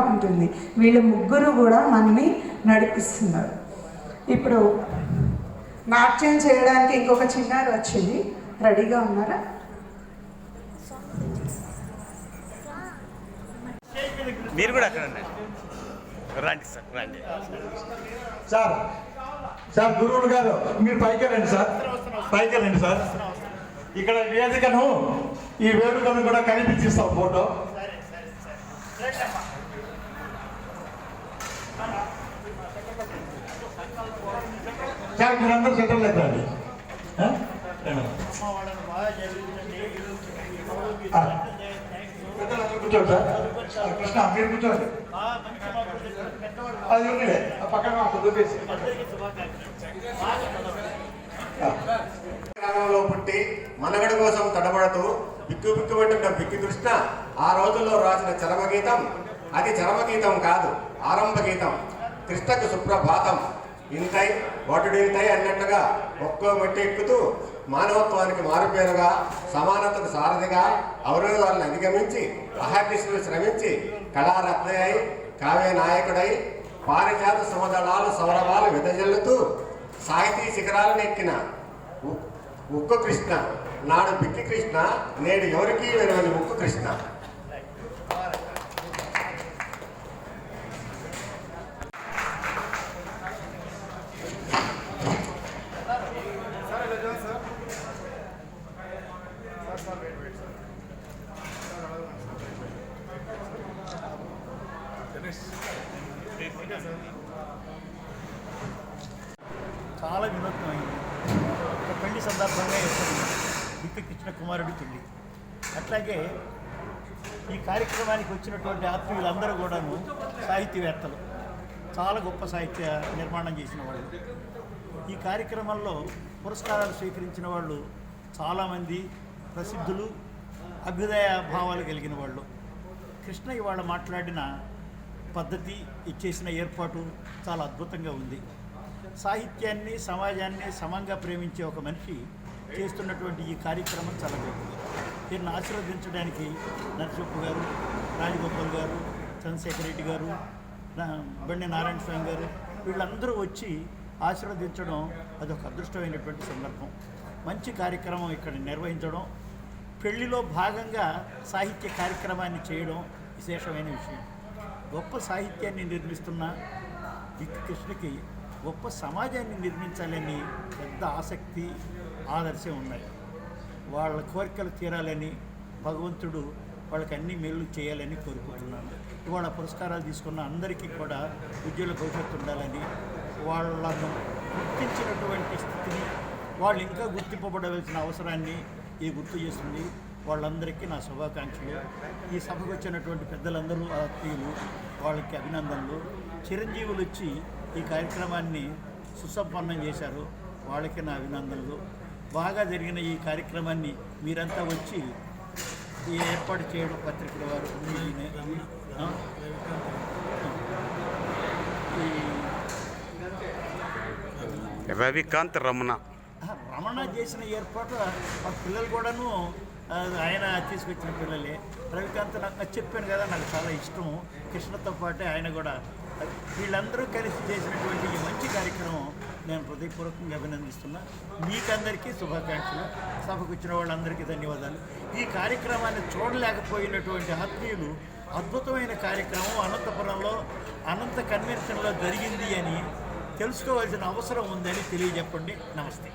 ఉంటుంది. వీళ్ళు ముగ్గురు కూడా మనని నడిపిస్తున్నారు. ఇప్పుడు నాట్యం చేయడానికి ఇంకొక చిన్నారి వచ్చింది. రెడీగా ఉన్నారా? మీరు కూడా అక్కడ. రండి సార్ రండి. సార్ సార్ గురువులు గారు మీరు పైకి వెళ్ళండి సార్. పైకి వెళ్ళండి సార్. ఇక్కడ వేదికను ఈ వేడుకను కూడా కనిపించిస్తాం ఫోటో. సార్ మీరందరూ సెటిల్ అవుతారండి కూర్చోండి సార్ కృష్ణ మీరు కూర్చోండి. అది ఉందిలే పక్కన చూపేసి దూకేసి పుట్టి మనగడ కోసం తడబడుతూ బిక్కు బిక్కుమంటున్న బిక్కి కృష్ణ ఆ రోజుల్లో రాసిన చరమగీతం. అది చరమగీతం కాదు ఆరంభ గీతం కృష్ణకు సుప్రభాతం. ఇంతై వటుడింతై అన్నట్టుగా ఒక్కో మెట్టు ఎక్కుతూ మానవత్వానికి మారుపేరుగా సమానతకు సారథిగా అవరోధాలను అధిగమించి అహర్నిశలు శ్రమించి కళారత్నయ్య కావ్య నాయకుడై పారిజాత సమదళాలు సౌరభాలు విదజల్లుతూ సాహితీ శిఖరాలను ఎక్కిన ఉక్కు కృష్ణ. నాడు బిక్కి కృష్ణ నేడు ఎవరికీ వెరవని ఉక్కు కృష్ణ. చాలా వినూత్నమైంది ఒక పెళ్ళి సందర్భంగా ఏర్పడింది కుమారుడు కృష్ణ కుమారుడి పెళ్ళి. అట్లాగే ఈ కార్యక్రమానికి వచ్చినటువంటి ఆత్మీయులందరూ కూడాను సాహితీవేత్తలు. చాలా గొప్ప సాహిత్య నిర్మాణం చేసిన వాళ్ళు. ఈ కార్యక్రమంలో పురస్కారాలు స్వీకరించిన వాళ్ళు చాలామంది ప్రసిద్ధులు అభ్యుదయ భావాలు కలిగిన వాళ్ళు. కృష్ణ ఇవాళ మాట్లాడిన పద్ధతి ఇచ్చేసిన ఏర్పాటు చాలా అద్భుతంగా ఉంది. సాహిత్యాన్ని సమాజాన్ని సమంగా ప్రేమించే ఒక మనిషి చేస్తున్నటువంటి ఈ కార్యక్రమం చాలా గొప్పది. దీన్ని ఆశీర్వదించడానికి నరసింహ గారు రాజగోపాల్ గారు చంద్రశేఖర్ రెడ్డి గారు బండి నారాయణ స్వామి గారు వీళ్ళందరూ వచ్చి ఆశీర్వదించడం అదొక అదృష్టమైనటువంటి సందర్భం. మంచి కార్యక్రమం ఇక్కడ నిర్వహించడం పెళ్ళిలో భాగంగా సాహిత్య కార్యక్రమాన్ని చేయడం విశేషమైన విషయం. గొప్ప సాహిత్యాన్ని నిర్మిస్తున్న దిక్కు కృష్ణకి గొప్ప సమాజాన్ని నిర్మించాలని పెద్ద ఆసక్తి ఆదర్శం ఉన్నాయి. వాళ్ళ కోరికలు తీరాలని భగవంతుడు వాళ్ళకి అన్ని మేలు చేయాలని కోరుకుంటున్నాను. ఇవాళ పురస్కారాలు తీసుకున్న అందరికీ కూడా ఉజ్వల భవిష్యత్తు ఉండాలని వాళ్ళను గుర్తించినటువంటి స్థితిని వాళ్ళు ఇంకా గుర్తింపబడవలసిన అవసరాన్ని ఇది గుర్తు చేస్తుంది. వాళ్ళందరికీ నా శుభాకాంక్షలు. ఈ సభకు వచ్చినటువంటి పెద్దలందరూ ఆత్మీయులు వాళ్ళకి అభినందనలు. చిరంజీవులు వచ్చి ఈ కార్యక్రమాన్ని సుసంపన్నం చేశారు. వాళ్ళకి నా అభినందనలు. బాగా జరిగిన ఈ కార్యక్రమాన్ని మీరంతా వచ్చి ఈ ఏర్పాటు చేయడం పత్రికల వారు రవికాంత్ రమణ. రమణ చేసిన ఏర్పాటు ఆ పిల్లలు కూడాను ఆయన తీసుకొచ్చిన పిల్లలే. రవికాంత్ నాకు నాకు చెప్పాను కదా నాకు చాలా ఇష్టం కృష్ణతో పాటే ఆయన కూడా వీళ్ళందరూ కలిసి చేసినటువంటి ఈ మంచి కార్యక్రమం నేను హృదయపూర్వకంగా అభినందిస్తున్నా. మీకందరికీ శుభాకాంక్షలు. సభకు వచ్చిన వాళ్ళందరికీ ధన్యవాదాలు. ఈ కార్యక్రమాన్ని చూడలేకపోయినటువంటి ఆత్మీయులు అద్భుతమైన కార్యక్రమం. అనంతపురంలో అనంత కన్వెన్షన్లో జరిగింది అని తెలుసుకోవాల్సిన అవసరం ఉందని తెలియజెప్పండి. నమస్తే.